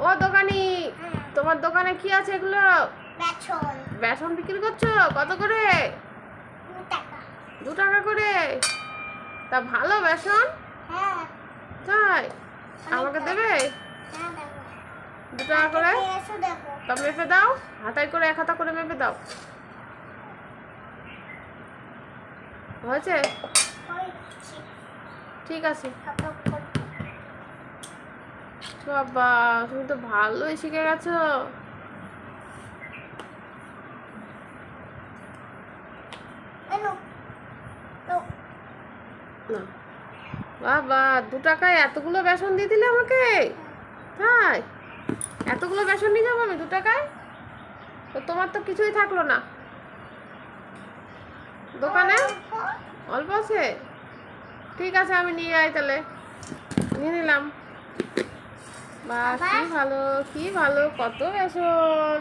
ও দোকানি তোমার দোকানে কি আছে এগুলো? বেসন বেসন বিক্রি করছ? কত করে? দু টাকা। করে? তা ভালো বেসন হ্যাঁ। তাই? আমাকে দেবে? হ্যাঁ দু টাকা করে? তা মেপে দাও। হাতায় করে এক হাতা করে মেপে দাও। হয়েছে? ঠিক আছে। বাবা তুমি তো ভালোই শিখে গেছো। না। বাবা দু টাকায় এতগুলো বেসন দিয়ে দিলে আমাকে? তাই? এতগুলো বেসন নিয়ে যাব আমি দু টাকায়? তো তোমার তো কিছুই থাকল না। দোকানে? অল্প আছে? ঠিক আছে আমি নিয়ে যাই তাহলে। নিয়ে নিলাম। কি ভালো কি ভালো কত বেসন